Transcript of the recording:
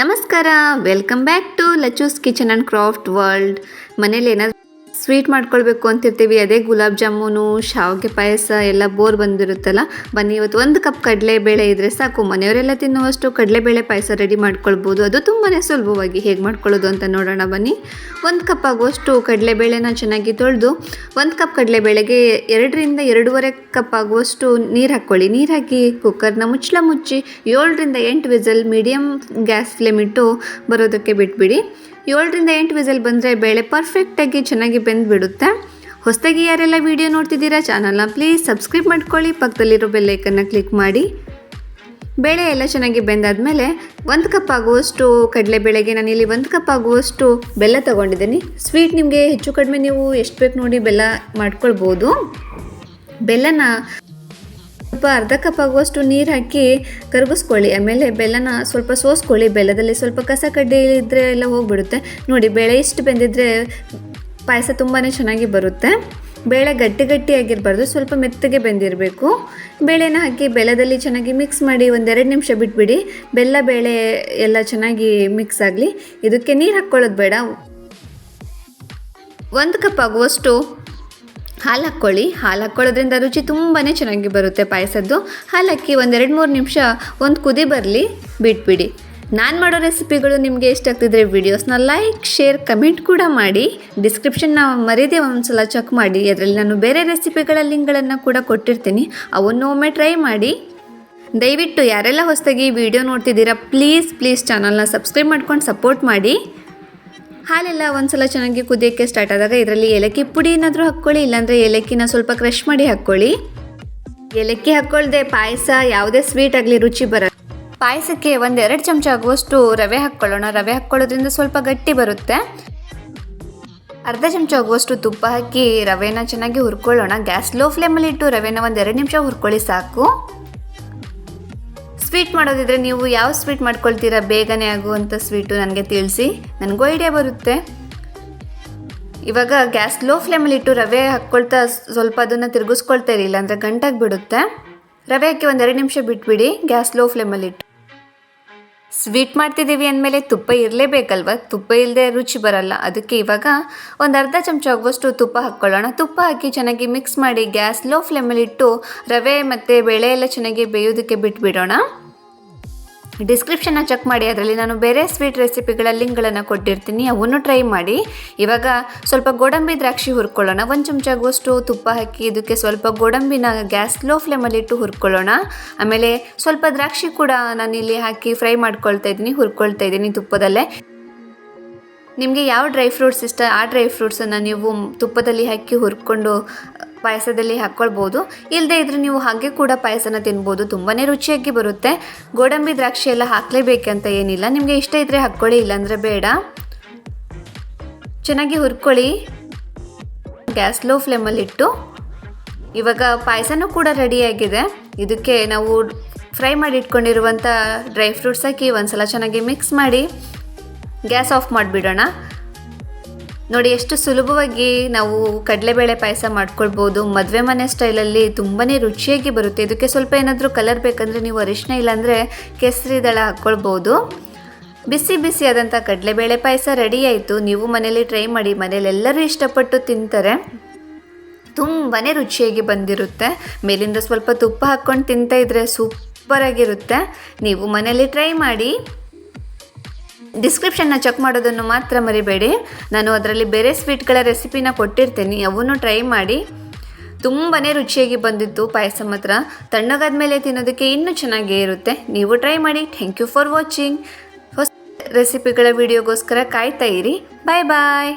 ನಮಸ್ಕಾರ welcome back to Lachu's kitchen and craft world ಮನೇಲಿ ಏನಾದರೂ ಸ್ವೀಟ್ ಮಾಡ್ಕೊಳ್ಬೇಕು ಅಂತಿರ್ತೀವಿ. ಅದೇ ಗುಲಾಬ್ ಜಾಮೂನು, ಶಾವಿಗೆ ಪಾಯಸ ಎಲ್ಲ ಬೋರ್ ಬಂದಿರುತ್ತಲ್ಲ, ಬನ್ನಿ ಇವತ್ತು ಒಂದು ಕಪ್ ಕಡಲೆಬೇಳೆ ಇದ್ದರೆ ಸಾಕು. ಮನೆಯವರೆಲ್ಲ ತಿನ್ನುವಷ್ಟು ಕಡಲೆಬೇಳೆ ಪಾಯಸ ರೆಡಿ ಮಾಡ್ಕೊಳ್ಬೋದು. ಅದು ತುಂಬಾ ಸುಲಭವಾಗಿ ಹೇಗೆ ಮಾಡ್ಕೊಳ್ಳೋದು ಅಂತ ನೋಡೋಣ ಬನ್ನಿ. ಒಂದು ಕಪ್ ಆಗುವಷ್ಟು ಕಡಲೆಬೇಳೆನ ಚೆನ್ನಾಗಿ ತೊಳೆದು, ಒಂದು ಕಪ್ ಕಡಲೆಬೇಳೆಗೆ ಎರಡರಿಂದ ಎರಡೂವರೆ ಕಪ್ ಆಗುವಷ್ಟು ನೀರು ಹಾಕ್ಕೊಳ್ಳಿ. ನೀರು ಹಾಕಿ ಕುಕ್ಕರ್ನ ಮುಚ್ಚಳ ಮುಚ್ಚಿ ಏಳರಿಂದ ಎಂಟು ವಿಸಲ್ ಮೀಡಿಯಮ್ ಗ್ಯಾಸ್ ಫ್ಲೇಮ್ ಇಟ್ಟು ಬರೋದಕ್ಕೆ ಬಿಟ್ಬಿಡಿ. ಏಳರಿಂದ ಎಂಟು ವಿಸಲ್ ಬಂದರೆ ಬೇಳೆ ಪರ್ಫೆಕ್ಟಾಗಿ ಚೆನ್ನಾಗಿ ಬೆಂದ್ಬಿಡುತ್ತೆ. ಹೊಸದಾಗಿ ಯಾರೆಲ್ಲ ವಿಡಿಯೋ ನೋಡ್ತಿದ್ದೀರಾ ಚಾನಲ್ನ ಪ್ಲೀಸ್ ಸಬ್ಸ್ಕ್ರೈಬ್ ಮಾಡ್ಕೊಳ್ಳಿ, ಪಕ್ಕದಲ್ಲಿರೋ ಬೆಲ್ಲೈಕನ್ನ ಕ್ಲಿಕ್ ಮಾಡಿ. ಬೇಳೆ ಎಲ್ಲ ಚೆನ್ನಾಗಿ ಬೆಂದಾದಮೇಲೆ ಒಂದು ಕಪ್ ಆಗುವಷ್ಟು ಕಡಲೆಬೇಳೆಗೆ ನಾನಿಲ್ಲಿ ಒಂದು ಕಪ್ ಆಗುವಷ್ಟು ಬೆಲ್ಲ ತೊಗೊಂಡಿದ್ದೀನಿ. ಸ್ವೀಟ್ ನಿಮಗೆ ಹೆಚ್ಚು ಕಡಿಮೆ ನೀವು ಎಷ್ಟು ಬೇಕು ನೋಡಿ ಬೆಲ್ಲ ಮಾಡ್ಕೊಳ್ಬೋದು. ಬೆಲ್ಲನ ಸ್ವಲ್ಪ ಅರ್ಧ ಕಪ್ ಆಗುವಷ್ಟು ನೀರು ಹಾಕಿ ಕರಗಿಸ್ಕೊಳ್ಳಿ. ಆಮೇಲೆ ಬೆಲ್ಲನ ಸ್ವಲ್ಪ ಸೋಸ್ಕೊಳ್ಳಿ. ಬೆಲ್ಲದಲ್ಲಿ ಸ್ವಲ್ಪ ಕಸ ಕಡ್ಡಿ ಇದ್ದರೆ ಎಲ್ಲ ಹೋಗ್ಬಿಡುತ್ತೆ. ನೋಡಿ, ಬೆಳೆ ಇಷ್ಟು ಬೆಂದಿದ್ದರೆ ಪಾಯಸ ತುಂಬಾ ಚೆನ್ನಾಗಿ ಬರುತ್ತೆ. ಬೇಳೆ ಗಟ್ಟಿ ಗಟ್ಟಿಯಾಗಿರಬಾರ್ದು ಸ್ವಲ್ಪ ಮೆತ್ತಗೆ ಬೆಂದಿರಬೇಕು. ಬೇಳೆನ ಹಾಕಿ ಬೆಲ್ಲದಲ್ಲಿ ಚೆನ್ನಾಗಿ ಮಿಕ್ಸ್ ಮಾಡಿ ಒಂದೆರಡು ನಿಮಿಷ ಬಿಟ್ಬಿಡಿ. ಬೆಲ್ಲ, ಬೇಳೆ ಎಲ್ಲ ಚೆನ್ನಾಗಿ ಮಿಕ್ಸ್ ಆಗಲಿ. ಇದಕ್ಕೆ ನೀರು ಹಾಕ್ಕೊಳ್ಳೋದು ಬೇಡ. ಒಂದು ಕಪ್ ಆಗುವಷ್ಟು ಹಾಲು ಹಾಕ್ಕೊಳ್ಳಿ. ಹಾಲು ಹಾಕ್ಕೊಳ್ಳೋದ್ರಿಂದ ರುಚಿ ತುಂಬಾ ಚೆನ್ನಾಗಿ ಬರುತ್ತೆ ಪಾಯಸದ್ದು. ಹಾಲು ಹಾಕಿ ಒಂದೆರಡು ಮೂರು ನಿಮಿಷ ಒಂದು ಕುದಿ ಬರಲಿ, ಬಿಟ್ಬಿಡಿ. ನಾನು ಮಾಡೋ ರೆಸಿಪಿಗಳು ನಿಮಗೆ ಇಷ್ಟ ಆಗ್ತಿದ್ರೆ ವೀಡಿಯೋಸ್ನ ಲೈಕ್, ಶೇರ್, ಕಮೆಂಟ್ ಕೂಡ ಮಾಡಿ. ಡಿಸ್ಕ್ರಿಪ್ಷನ್ನ ಮರೀದೆ ಒಂದ್ಸಲ ಚೆಕ್ ಮಾಡಿ. ಅದರಲ್ಲಿ ನಾನು ಬೇರೆ ರೆಸಿಪಿಗಳ ಲಿಂಕ್ಗಳನ್ನು ಕೂಡ ಕೊಟ್ಟಿರ್ತೀನಿ. ಅವನ್ನು ಒಮ್ಮೆ ಟ್ರೈ ಮಾಡಿ. ದಯವಿಟ್ಟು ಯಾರೆಲ್ಲ ಹೊಸದಾಗಿ ವಿಡಿಯೋ ನೋಡ್ತಿದ್ದೀರಾ, ಪ್ಲೀಸ್ ಪ್ಲೀಸ್ ಚಾನಲ್ನ ಸಬ್ಸ್ಕ್ರೈಬ್ ಮಾಡ್ಕೊಂಡು ಸಪೋರ್ಟ್ ಮಾಡಿ. ಹಾಲೆಲ್ಲ ಒಂದ್ಸಲ ಚೆನ್ನಾಗಿ ಕುದಿಯೋಕ್ಕೆ ಸ್ಟಾರ್ಟ್ ಆದಾಗ ಇದರಲ್ಲಿ ಏಲಕ್ಕಿ ಪುಡಿ ಏನಾದರೂ ಹಾಕ್ಕೊಳ್ಳಿ, ಇಲ್ಲಾಂದರೆ ಏಲಕ್ಕಿನ ಸ್ವಲ್ಪ ಕ್ರಶ್ ಮಾಡಿ ಹಾಕ್ಕೊಳ್ಳಿ. ಏಲಕ್ಕಿ ಹಾಕ್ಕೊಳ್ದೆ ಪಾಯಸ ಯಾವುದೇ ಸ್ವೀಟ್ ಆಗಲಿ ರುಚಿ ಬರಲ್ಲ ಪಾಯಸಕ್ಕೆ ಒಂದೆರಡು ಚಮಚ ಆಗುವಷ್ಟು ರವೆ ಹಾಕ್ಕೊಳ್ಳೋಣ. ರವೆ ಹಾಕ್ಕೊಳ್ಳೋದ್ರಿಂದ ಸ್ವಲ್ಪ ಗಟ್ಟಿ ಬರುತ್ತೆ. ಅರ್ಧ ಚಮಚ ಆಗುವಷ್ಟು ತುಪ್ಪ ಹಾಕಿ ರವೆನ ಚೆನ್ನಾಗಿ ಹುರ್ಕೊಳ್ಳೋಣ. ಗ್ಯಾಸ್ ಲೋ ಫ್ಲೇಮಲ್ಲಿ ಇಟ್ಟು ರವೆನ ಒಂದು ಎರಡು ನಿಮಿಷ ಹುರ್ಕೊಳ್ಳಿ ಸಾಕು. ಸ್ವೀಟ್ ಮಾಡೋದಿದ್ರೆ ನೀವು ಯಾವ ಸ್ವೀಟ್ ಮಾಡ್ಕೊಳ್ತೀರಾ? ಬೇಗನೆ ಆಗುವಂಥ ಸ್ವೀಟು ನನಗೆ ತಿಳಿಸಿ. ನನಗೂ ಐಡಿಯಾ ಬರುತ್ತೆ. ಇವಾಗ ಗ್ಯಾಸ್ ಲೋ ಫ್ಲೇಮಲ್ಲಿ ಇಟ್ಟು ರವೆ ಹಾಕ್ಕೊಳ್ತಾ ಸ್ವಲ್ಪ ಅದನ್ನು ತಿರುಗಿಸ್ಕೊಳ್ತಾ ಇರಲಿಲ್ಲ ಅಂದರೆ ಗಂಟಾಗಿ ಬಿಡುತ್ತೆ ರವೆ ಹಾಕಿ ಒಂದೆರಡು ನಿಮಿಷ ಬಿಟ್ಬಿಡಿ, ಗ್ಯಾಸ್ ಲೋ ಫ್ಲೇಮಲ್ಲಿ ಇಟ್ಟು. ಸ್ವೀಟ್ ಮಾಡ್ತಿದ್ದೀವಿ ಅಂದಮೇಲೆ ತುಪ್ಪ ಇರಲೇಬೇಕಲ್ವ? ತುಪ್ಪ ಇಲ್ಲದೆ ರುಚಿ ಬರಲ್ಲ. ಅದಕ್ಕೆ ಇವಾಗ ಒಂದು ಅರ್ಧ ಚಮಚ ಆಗುವಷ್ಟು ತುಪ್ಪ ಹಾಕ್ಕೊಳ್ಳೋಣ. ತುಪ್ಪ ಹಾಕಿ ಚೆನ್ನಾಗಿ ಮಿಕ್ಸ್ ಮಾಡಿ ಗ್ಯಾಸ್ ಲೋ ಫ್ಲೇಮಲ್ಲಿಟ್ಟು ರವೆ ಮತ್ತು ಬೇಳೆ ಎಲ್ಲ ಚೆನ್ನಾಗಿ ಬೇಯೋದಕ್ಕೆ ಬಿಟ್ಬಿಡೋಣ. ಡಿಸ್ಕ್ರಿಪ್ಷನ್ನ ಚೆಕ್ ಮಾಡಿ, ಅದರಲ್ಲಿ ನಾನು ಬೇರೆ ಸ್ವೀಟ್ ರೆಸಿಪಿಗಳ ಲಿಂಕ್ಗಳನ್ನು ಕೊಟ್ಟಿರ್ತೀನಿ. ಅವನ್ನು ಟ್ರೈ ಮಾಡಿ. ಇವಾಗ ಸ್ವಲ್ಪ ಗೋಡಂಬಿ ದ್ರಾಕ್ಷಿ ಹುರ್ಕೊಳ್ಳೋಣ. ಒಂದು ಚಮಚ ಆಗುವಷ್ಟು ತುಪ್ಪ ಹಾಕಿ, ಇದಕ್ಕೆ ಸ್ವಲ್ಪ ಗೋಡಂಬಿನ ಗ್ಯಾಸ್ ಲೋ ಫ್ಲೇಮಲ್ಲಿ ಇಟ್ಟು ಹುರ್ಕೊಳ್ಳೋಣ. ಆಮೇಲೆ ಸ್ವಲ್ಪ ದ್ರಾಕ್ಷಿ ಕೂಡ ನಾನಿಲ್ಲಿ ಹಾಕಿ ಫ್ರೈ ಮಾಡ್ಕೊಳ್ತಾ ಇದ್ದೀನಿ, ಹುರ್ಕೊಳ್ತಾ ಇದ್ದೀನಿ ತುಪ್ಪದಲ್ಲೇ. ನಿಮಗೆ ಯಾವ ಡ್ರೈ ಫ್ರೂಟ್ಸ್ ಇಷ್ಟ, ಆ ಡ್ರೈ ಫ್ರೂಟ್ಸನ್ನು ನೀವು ತುಪ್ಪದಲ್ಲಿ ಹಾಕಿ ಹುರ್ಕೊಂಡು ಪಾಯಸದಲ್ಲಿ ಹಾಕ್ಕೊಳ್ಬೋದು. ಇಲ್ಲದೆ ಇದ್ರೆ ನೀವು ಹಾಗೆ ಕೂಡ ಪಾಯಸನ ತಿನ್ಬೋದು. ತುಂಬಾ ರುಚಿಯಾಗಿ ಬರುತ್ತೆ. ಗೋಡಂಬಿ ದ್ರಾಕ್ಷಿ ಎಲ್ಲ ಹಾಕಲೇಬೇಕಂತ ಏನಿಲ್ಲ. ನಿಮಗೆ ಇಷ್ಟ ಇದ್ದರೆ ಹಾಕ್ಕೊಳ್ಳಿ, ಇಲ್ಲಾಂದರೆ ಬೇಡ. ಚೆನ್ನಾಗಿ ಹುರ್ಕೊಳ್ಳಿ. ಗ್ಯಾಸ್ ಲೋ ಫ್ಲೇಮಲ್ಲಿಟ್ಟು ಇವಾಗ ಪಾಯಸನೂ ಕೂಡ ರೆಡಿಯಾಗಿದೆ ಇದಕ್ಕೆ ನಾವು ಫ್ರೈ ಮಾಡಿ ಇಟ್ಕೊಂಡಿರುವಂಥ ಡ್ರೈ ಫ್ರೂಟ್ಸ್ ಹಾಕಿ ಒಂದ್ಸಲ ಚೆನ್ನಾಗಿ ಮಿಕ್ಸ್ ಮಾಡಿ. ಗ್ಯಾಸ್ ಆಫ್ ಮಾಡಿಬಿಡೋಣ. ನೋಡಿ, ಎಷ್ಟು ಸುಲಭವಾಗಿ ನಾವು ಕಡಲೆಬೇಳೆ ಪಾಯಸ ಮಾಡ್ಕೊಳ್ಬೋದು. ಮದುವೆ ಮನೆ ಸ್ಟೈಲಲ್ಲಿ ತುಂಬಾ ರುಚಿಯಾಗಿ ಬರುತ್ತೆ. ಇದಕ್ಕೆ ಸ್ವಲ್ಪ ಏನಾದರೂ ಕಲರ್ ಬೇಕಂದರೆ ನೀವು ಅರಿಶಿನ ಇಲ್ಲಾಂದರೆ ಕೇಸರಿ ದಳ ಹಾಕ್ಕೊಳ್ಬೋದು ಬಿಸಿ ಬಿಸಿ ಆದಂಥ ಕಡಲೆಬೇಳೆ ಪಾಯಸ ರೆಡಿ ಆಯಿತು. ನೀವು ಮನೇಲಿ ಟ್ರೈ ಮಾಡಿ, ಮನೇಲೆಲ್ಲರೂ ಇಷ್ಟಪಟ್ಟು ತಿಂತಾರೆ. ತುಂಬಾ ರುಚಿಯಾಗಿ ಬಂದಿರುತ್ತೆ. ಮೇಲಿಂದ ಸ್ವಲ್ಪ ತುಪ್ಪ ಹಾಕ್ಕೊಂಡು ತಿಂತಾಯಿದ್ರೆ ಸೂಪರಾಗಿರುತ್ತೆ. ನೀವು ಮನೇಲಿ ಟ್ರೈ ಮಾಡಿ. ಡಿಸ್ಕ್ರಿಪ್ಷನ್ನ ಚೆಕ್ ಮಾಡೋದನ್ನು ಮಾತ್ರ ಮರಿಬೇಡಿ. ನಾನು ಅದರಲ್ಲಿ ಬೇರೆ ಸ್ವೀಟ್ಗಳ ರೆಸಿಪಿನ ಕೊಟ್ಟಿರ್ತೀನಿ. ಅವನ್ನು ಟ್ರೈ ಮಾಡಿ. ತುಂಬಾ ರುಚಿಯಾಗಿ ಬಂದಿತ್ತು ಪಾಯಸ ಮಾತ್ರ ತಣ್ಣಗಾದ ಮೇಲೆ ತಿನ್ನೋದಕ್ಕೆ ಇನ್ನೂ ಚೆನ್ನಾಗೇ ಇರುತ್ತೆ. ನೀವು ಟ್ರೈ ಮಾಡಿ. Thank you for watching first ರೆಸಿಪಿಗಳ ವಿಡಿಯೋಗೋಸ್ಕರ ಕಾಯ್ತಾ ಇರಿ. ಬಾಯ್ ಬಾಯ್